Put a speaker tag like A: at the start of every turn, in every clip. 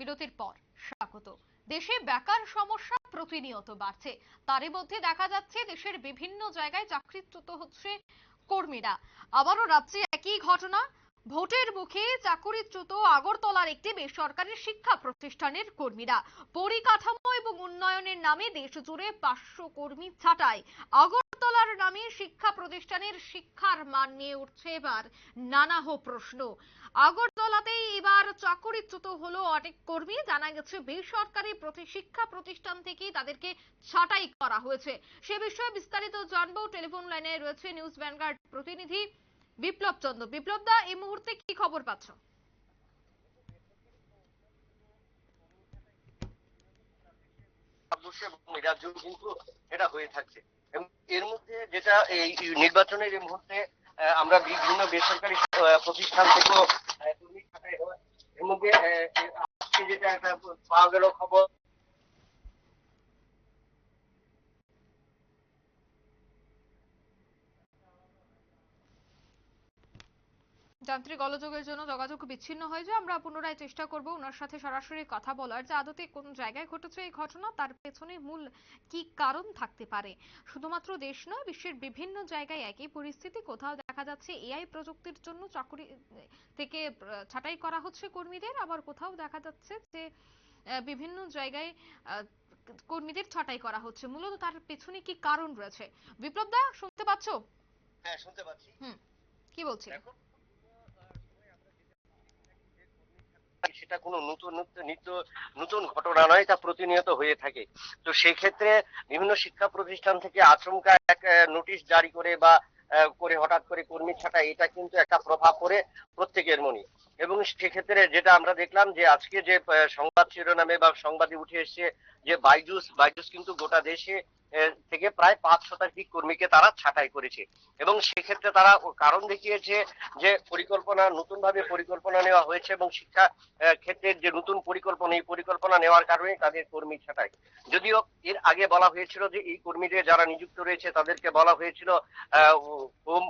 A: বিরতির পর। স্বাগত। দেশে বেকার সমস্যা প্রতিনিয়ত বাড়ছে। তারই মধ্যে দেখা যাচ্ছে দেশের বিভিন্ন জায়গায় চাকরিচ্যুত হচ্ছে কর্মীরা। আবারও রাজ্যে একই ঘটনা। ভোটের মুখে চাকরিচ্যুত আগরতলার একটি বেসরকারি শিক্ষা প্রতিষ্ঠানের কর্মীরা। পরিকাঠামো এবং উন্নয়নের নামে দেশ জুড়ে পাঁচশো কর্মী ছাঁটাই। আগরতলার নামে শিক্ষা প্রতিষ্ঠানের শিক্ষার মান নিয়ে উঠছে এবার নানাহ প্রশ্ন। আগরতলাতেই এবার চাকরিচ্যুত হলো অনেক কর্মী। জানা গেছে, বেসরকারি শিক্ষা প্রতিষ্ঠান থেকেই তাদেরকে ছাঁটাই করা হয়েছে। সে বিষয়ে বিস্তারিত জানব। টেলিফোন লাইনে রয়েছে নিউজ ভ্যানগার্ড প্রতিনিধি বিপ্লব চন্দ্র। বিপ্লব দা, এই মুহূর্তে কি খবর পাচ্ছ?
B: এটা হয়ে থাকছে। এর মধ্যে যেটা এই নির্বাচনের এই মুহূর্তে আমরা বিভিন্ন বেসরকারি প্রতিষ্ঠান হয় এর মধ্যে আজকে যেটা একটা পাওয়া গেল খবর
A: যান্ত্রিক গোলযোগের জন্য যোগাযোগ বিচ্ছিন্ন হয়ে যায় আমরা পুনরায় চেষ্টা করব ওনার সাথে সরাসরি কথা বলার। যে আদতে কোন জায়গায় ঘটেছে এই ঘটনা তার পেছনে মূল কি কারণ থাকতে পারে? শুধুমাত্র দেশ নয় বিশ্বের বিভিন্ন জায়গায় একই পরিস্থিতি। কোথাও দেখা যাচ্ছে এআই প্রযুক্তির জন্য চাকরি থেকে ছাঁটাই করা হচ্ছে কর্মীদের। আবার কোথাও দেখা যাচ্ছে যে বিভিন্ন জায়গায় কর্মীদের ছাঁটাই করা হচ্ছে। মূলত তার পেছনে কি কারণ রয়েছে? বিপ্লব দা শুনতে পাচ্ছো?
B: হ্যাঁ শুনতে পাচ্ছি।
A: কি বলছি
B: দেখো সেটা কোনো নতুন নিত্য নতুন ঘটনা নয়, তা প্রতিনিয়ত হয়ে থাকে। তো সেই ক্ষেত্রে বিভিন্ন শিক্ষা প্রতিষ্ঠান থেকে আচমকা এক নোটিশ জারি করে বা করে হঠাৎ করে কর্মী ছাটা এটা কিন্তু একটা প্রভাব পড়ে প্রত্যেকের মনে। এবং সেক্ষেত্রে যেটা আমরা দেখলাম যে আজকে যে সংবাদ শিরোনামে বা সংবাদে উঠে এসেছে যে বাইজুস বাইজুস কিন্তু গোটা দেশে থেকে প্রায় পাঁচ শতাধিক কর্মীকে তারা ছাঁটাই করেছে। এবং সেক্ষেত্রে তারা কারণ দেখিয়েছে যে পরিকল্পনা নতুন ভাবে পরিকল্পনা নেওয়া হয়েছে এবং শিক্ষা ক্ষেত্রের যে নতুন পরিকল্পনা, এই পরিকল্পনা নেওয়ার কারণে তাদের কর্মী ছাঁটাই। যদিও এর আগে বলা হয়েছিল যে এই কর্মীদের যারা নিযুক্ত রয়েছে তাদেরকে বলা হয়েছিল হোম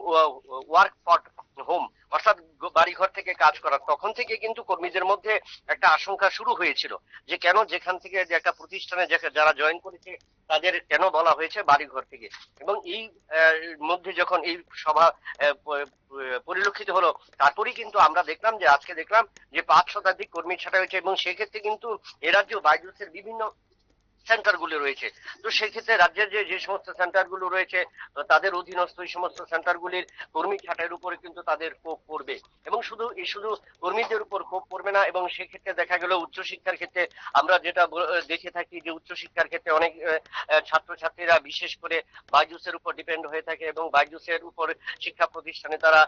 B: ওয়ার্ক ফর হোম, অর্থাৎ বাড়িঘর থেকে কাজ করা, তখন থেকে কিন্তু কর্মীদের মধ্যে একটা আশঙ্কা শুরু হয়েছিল যে কেন যেখান থেকে যে একটা প্রতিষ্ঠানে যারা জয়েন করেছে, তাদের কেন বলা হয়েছে বাড়িঘর থেকে। এবং এই মধ্যে যখন এই সভা পরিলক্ষিত হলো, তারপরেই কিন্তু আমরা দেখলাম যে, আজকে দেখলাম যে পাঁচ শতাধিক কর্মী ছাঁটা হয়েছে এবং সেক্ষেত্রে কিন্তু এ বাইজুসের বিভিন্ন সেন্টারগুলো রয়েছে। তো সেই ক্ষেত্রে রাজ্যের যে যে সমস্ত সেন্টারগুলো রয়েছে, তাদের অধীনস্থ এই সমস্ত সেন্টারগুলির কর্মী ছাঁটাইয়ের উপরে কিন্তু তাদের ক্ষোভ পড়বে। এবং শুধু এই শুধু কর্মীদের উপর ক্ষোভ পড়বে না, এবং সেক্ষেত্রে দেখা গেল উচ্চশিক্ষার ক্ষেত্রে আমরা যেটা দেখে থাকি যে উচ্চশিক্ষার ক্ষেত্রে অনেক ছাত্রছাত্রীরা বিশেষ করে বাইজুসের উপর ডিপেন্ড হয়ে থাকে এবং বাইজুসের উপর শিক্ষা প্রতিষ্ঠানে তারা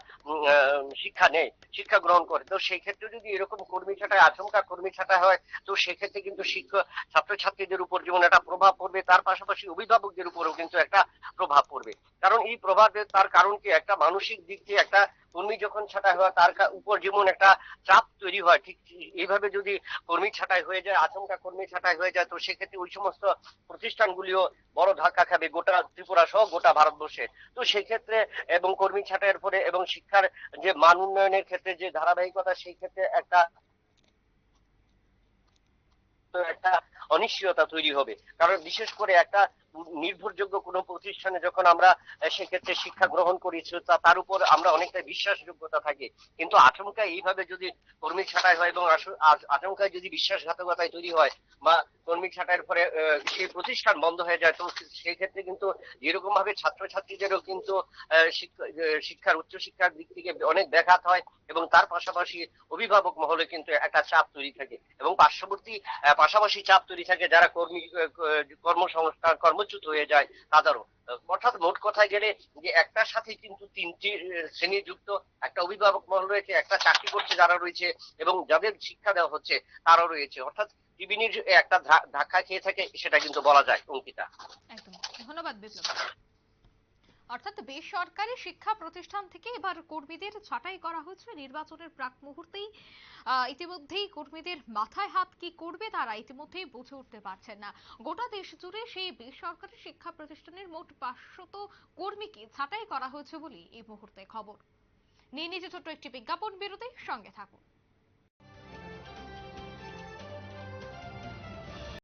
B: শিক্ষা নেয়, শিক্ষা গ্রহণ করে। তো সেই ক্ষেত্রে যদি এরকম কর্মী ছাঁটাই আচমকা কর্মী ছাঁটাই হয়, তো সেক্ষেত্রে কিন্তু শিক্ষক, ছাত্রছাত্রীদের উপর যেমন একটা প্রভাব পড়বে, তার পাশাপাশি অভিভাবকদের উপরেও কিন্তু একটা প্রভাব পড়বে। কারণ এই প্রভাবের তার কারণ কি একটা মানসিক দিক দিয়ে একটা কর্মী যখন ছাঁটাই হয়, তার উপর যেমন একটা চাপ তৈরি হয়, ঠিক এইভাবে যদি কর্মী ছাঁটাই হয়ে যায়, আচমকা কর্মী ছাঁটাই হয়ে যায়, তো সেক্ষেত্রে ওই সমস্ত প্রতিষ্ঠানগুলিও বড় ধাক্কা খাবে, গোটা ত্রিপুরা সহ গোটা ভারতবর্ষে। তো সেক্ষেত্রে এবং কর্মী ছাঁটাইয়ের পরে এবং শিক্ষার যে মান উন্নয়নের ক্ষেত্রে যে ধারাবাহিকতা, সেই ক্ষেত্রে একটা একটা অনিশ্চয়তা তৈরি হবে। কারণ বিশেষ করে একটা নির্ভরযোগ্য কোনো প্রতিষ্ঠানে যখন আমরা সেক্ষেত্রে শিক্ষা গ্রহণ করি তার উপর আমরা অনেকটা বিশ্বাসযোগ্যতা থাকে। কিন্তু আচমকা এইভাবে যদি কর্মী ছাঁটাই হয় এবং আচমকায় যদি বিশ্বাসঘাতকতায় তৈরি হয় বা কর্মী ছাঁটাইয়ের পরে সেই প্রতিষ্ঠান বন্ধ হয়ে যায়, তো সেই ক্ষেত্রে কিন্তু যেরকম ভাবে ছাত্রছাত্রীদেরও কিন্তু শিক্ষার উচ্চশিক্ষার দিক থেকে অনেক ব্যাঘাত হয় এবং তার পাশাপাশি অভিভাবক মহলে কিন্তু একটা চাপ তৈরি থাকে এবং পার্শ্ববর্তী পাশাপাশি চাপ তৈরি থাকে যারা কর্মী কর্মসংস্থান ক- কর্মসংস্থান হয়ে যায়। তাদেরও অর্থাৎ মোট কথায় গেলে যে একটার সাথে কিন্তু তিনটি শ্রেণি যুক্ত একটা অভিভাবক মহল রয়েছে, একটা চাকরি করছে যারা রয়েছে এবং যাদের শিক্ষা দেওয়া হচ্ছে তারা রয়েছে। অর্থাৎ টিবিনির একটা ধাক্কা খেয়ে থাকে, সেটা কিন্তু বলা যায়, অঙ্কিতা।
A: একদম। ধন্যবাদ, বিপ্লব। অর্থাৎ বেসরকারি শিক্ষা প্রতিষ্ঠান থেকে এবার কর্মীদের ছাঁটাই করা হচ্ছে। নির্বাচনের প্রাক মুহূর্তেই ইতিমধ্যেই কর্মীদের মাথায় হাত কি করবে তারা ইতিমধ্যেই বুঝে উঠতে পারছেন না। গোটা দেশ জুড়ে সেই বেসরকারি শিক্ষা প্রতিষ্ঠানের মোট পাঁচশত কর্মীকে ছাঁটাই করা হয়েছে বলে এই মুহূর্তে খবর। নিয়ে নিচে ছোট্ট একটি বিজ্ঞাপন বিরতি সঙ্গে থাকুন।